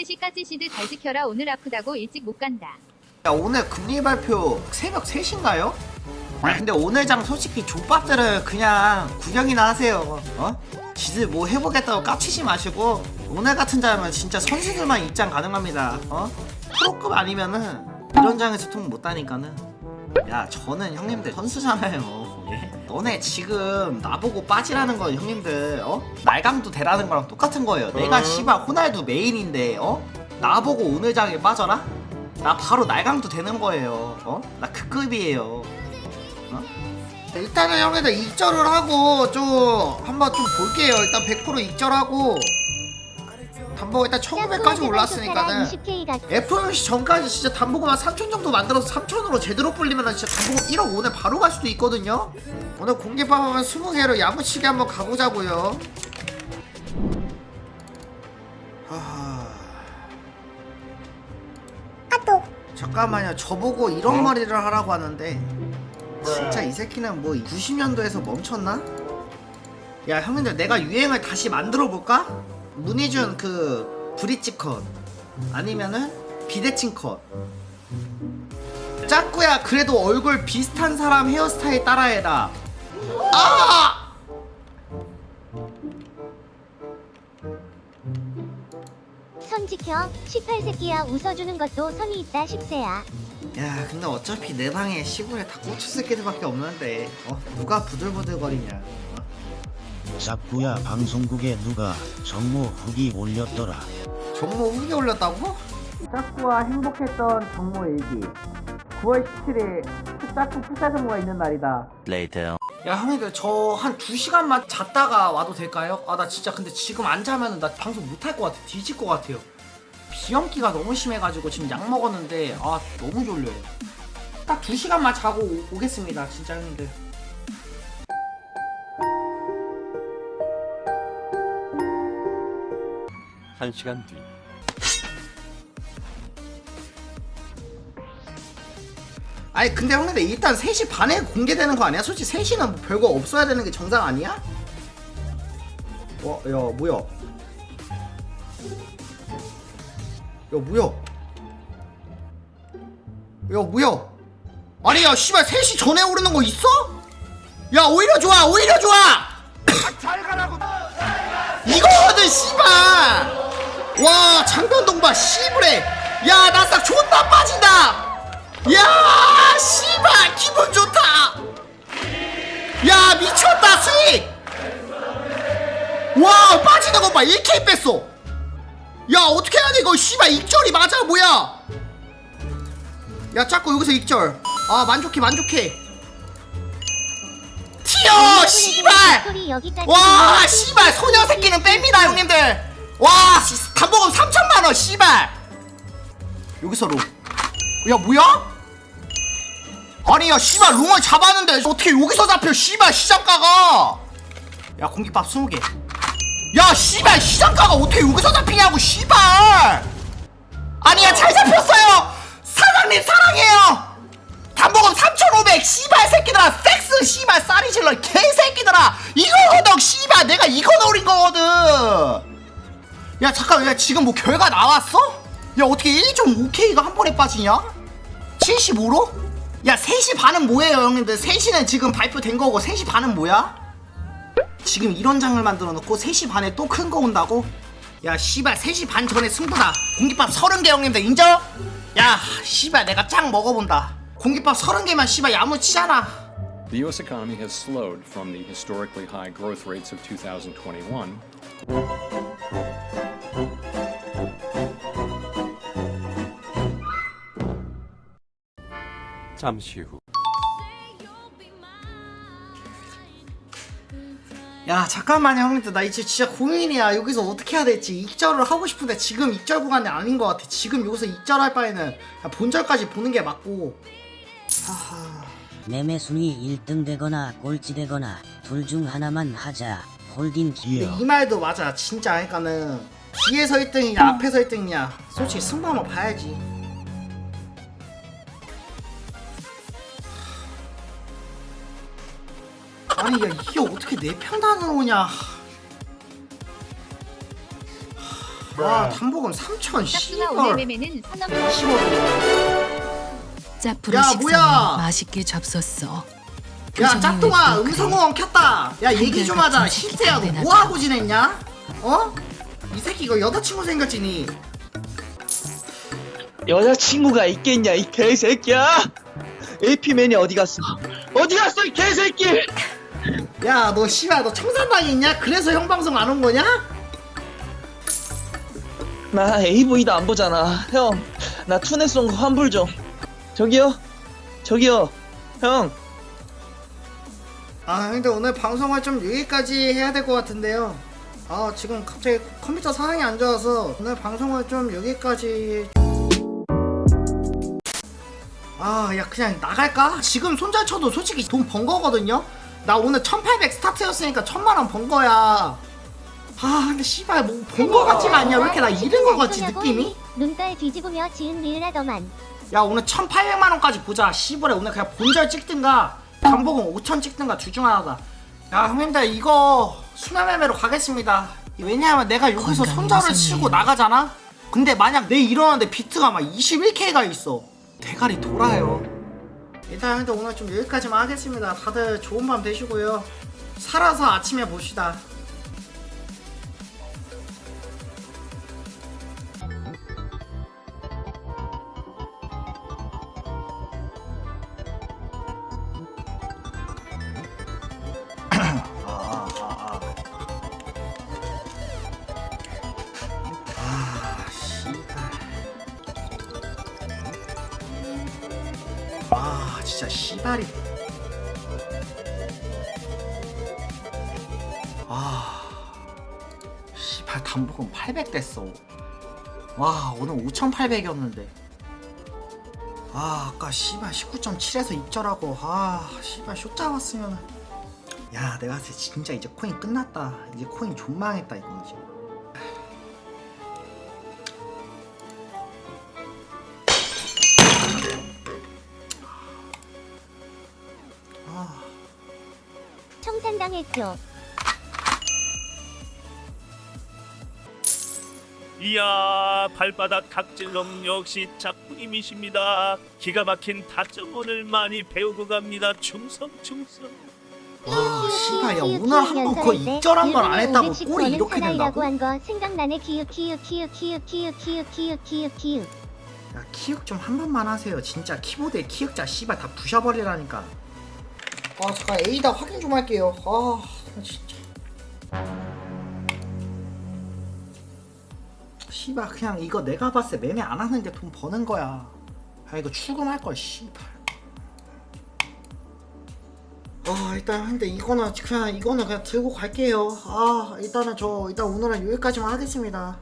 셋이 까지 시드 잘 지켜라 오늘 아프다고 일찍 못 간다. 야 오늘 금리 발표 새벽 3시인가요? 아 근데 오늘 장 솔직히 족밥들은 그냥 구경이나 하세요 어? 지들 뭐 해보겠다고 까치지 마시고 오늘 같은 장은 진짜 선수들만 입장 가능합니다 어? 프로급 아니면은 이런 장에서 통 못 따니까는 야 저는 형님들 선수잖아요 예? 너네 지금 나보고 빠지라는 건 형님들 어? 날강도 되라는 거랑 똑같은 거예요 내가 씨발 호날두 메인인데 어? 나보고 오늘 장에 빠져라? 나 바로 날강도 되는 거예요. 어? 나 그 급이에요. 어? 일단은 형님들 익절을 하고 좀 한번 좀 볼게요. 일단 100% 익절하고 담보가 일단 1900까지 올랐으니까는 20K가 FMC 전까지 진짜 담보고만 3000 정도 만들어서 3000으로 제대로 불리면 진짜 담보고 1억 오늘 바로 갈 수도 있거든요. 오늘 공개밥 하면 20개로 야무치게 한번 가보자고요. 하하. 잠깐만요. 저보고 이런 머리를 하라고 하는데 진짜 이 새끼는 뭐 90년도에서 멈췄나? 야 형님들 내가 유행을 다시 만들어 볼까? 문희준 그 브릿지 컷 아니면은 비대칭 컷. 짝꾸야 그래도 얼굴 비슷한 사람 헤어스타일 따라해라 아! 선 지켜 18새끼야 웃어주는 것도 선이 있다 10세야. 야 근데 어차피 내 방에 시골에 다 고추 새끼들밖에 없는데. 어 누가 부들부들거리냐 어? 짭구야 방송국에 누가 정모 후기 올렸더라. 정모 후기 올렸다고? 짝구와 행복했던 정모 일기 9월 17일 짝구 푸사 정모가 있는 날이다 Later. 야 형님들 저 한 2시간만 잤다가 와도 될까요? 아 나 진짜 근데 지금 안 자면은 나 방송 못할 것 같아 뒤질 것 같아요 비염기가 너무 심해가지고 지금 약 먹었는데 아 너무 졸려요 딱 2시간만 자고 오, 오겠습니다 진짜 형님들 한 시간 뒤. 아니 근데 형님들 일단 3시 반에 공개되는 거 아니야? 솔직히 3시는 뭐 별거 없어야 되는 게 정상 아니야? 와, 야 뭐야 야 뭐야 야 뭐야 아니 야 씨발 3시 전에 오르는 거 있어? 야 오히려 좋아 오히려 좋아 이거거든 씨발 와 장변동 봐 씨부래 야 나싹 존나 빠진다. 야 씨발 기분 좋다. 야 미쳤다 스윗. 와 빠지는 거봐 1K 뺐어. 야 어떻게 해야 돼 이거. 씨발 익절이 맞아 뭐야. 야 자꾸 여기서 익절. 아 만족해 만족해. 튀어 씨발. 와 씨발 소녀 새끼는 뺍니다 형님들. 와 씨, 단복음 3천만 원 씨발. 여기서 롱야 뭐야? 아니 야 씨발 롱을 잡았는데 어떻게 여기서 잡혀 씨발 시장가가? 야 공깃밥 20개. 야 씨발 시장가가 어떻게 여기서 잡히냐고 씨발. 아니야 잘 잡혔어요. 사장님 사랑해요. 단복음 3,500 씨발 새끼들아. 섹스 씨발 쌀이 질러 개새끼들아. 이거거든 씨발. 내가 이거 노린 거거든 야 잠깐 야 지금 뭐 결과 나왔어? 야 어떻게 1.5K가 한 번에 빠지냐? 75로? 야 3시 반은 뭐예요 형님들 3시는 지금 발표된 거고 3시 반은 뭐야? 지금 이런 장을 만들어 놓고 3시 반에 또 큰 거 온다고? 야 씨발 3시 반 전에 승부다 공깃밥 30개 형님들 인정? 야 씨발 내가 짱 먹어본다 공깃밥 30개만 씨발 야무치잖아 The U.S. economy has slowed from the historically high growth rates of 2021. 잠시 후. 야 잠깐만요 형님들. 나 이제 진짜 고민이야. 여기서 어떻게 해야 될지. 익절을 하고 싶은데 지금 익절 구간이 아닌 것 같아. 지금 여기서 익절할 바에는 그냥 본절까지 보는 게 맞고. 하하. 매매 순위 1등 되거나 꼴찌 되거나 둘 중 하나만 하자. 홀딩 기 근데 이 말도 맞아. 진짜. 그러니까는 뒤에서 1등이냐 앞에서 1등이냐. 솔직히 승부 한번 봐야지 아니 야 이게 어떻게 내 편단으로 오냐? 와 담보금 3천 짝수가 오늘 씨발. 매매는 선 넘어 15분 짜프로 야, 식사는 뭐야? 맛있게 잡섰어. 야 짝퉁아? 음성호응 켰다. 야 얘기 좀 하자. 신태야 너 뭐하고 지냈냐? 어? 이 새끼 이거 여자친구 생겼지니. 여자친구가 있겠냐 이 개새끼야? AP맨이 어디 갔어? 어디 갔어 이 개새끼 야 너 씨발 너 청산당했냐? 그래서 형 방송 안 온 거냐? 나 AV도 안 보잖아 형 나 투넷 쏜거 환불 좀 저기요 저기요 형 아 근데 오늘 방송을 좀 여기까지 해야 될 것 같은데요 아 지금 갑자기 컴퓨터 상황이 안 좋아서 오늘 방송을 좀 여기까지 아 야 그냥 나갈까? 지금 손절 쳐도 솔직히 돈 번 거거든요? 나 오늘 1800 스타트였으니까 1000만원 번 거야. 아 근데 씨발 뭐 본 거 같지가 않냐? 왜 이렇게 나 잃은 거 같지 느낌이? 눈깔 뒤집으며 지은 리을 하더만. 야 오늘 1800만원까지 보자. 씨발에 오늘 그냥 본절 찍든가 강복은 5000 찍든가 둘 중 하나다. 야 형님들 이거 수면매매로 가겠습니다. 왜냐하면 내가 여기서 손절을 우선이에요. 치고 나가잖아? 근데 만약 내일 일어났는데 비트가 막 21K가 있어. 대가리 돌아요 일단 근데 오늘 좀 여기까지만 하겠습니다. 다들 좋은 밤 되시고요. 살아서 아침에 봅시다 아, 진짜 씨발이. 아, 씨발 담보금 800 됐어. 와, 오늘 5,800이었는데. 아, 아까 씨발 19.7에서 입절하고 아, 씨발 쇼 잡았으면 야 내가 진짜 이제 코인 끝났다 이제 코인 존망했다 이거 이 청산당했죠. 이야 발바닥 각질놈 역시 작품님이십니다. 기가 막힌 타점을 많이 배우고 갑니다. 충성 충성. 와, 씨발, 야, 오늘 한번 그거 입절한 걸 안 했다고 꼴이 이렇게 된다고? 한거 생각나네 키읔 키읔 키읔 키읔 키읔 키읔 키읔 키읔 키읔. 야 키읔 좀 한 번만 하세요 진짜 키보드에 키읔자 씨발 다 부셔버리라니까 아 잠깐 에이다 확인 좀 할게요. 아 진짜. 씨발 그냥 이거 내가 봤을 때 매매 안 하는 게 돈 버는 거야. 아 이거 출금할 걸 씨발. 아 일단 근데 이거는 그냥 이거는 그냥 들고 갈게요. 아 일단은 저 일단 오늘은 여기까지만 하겠습니다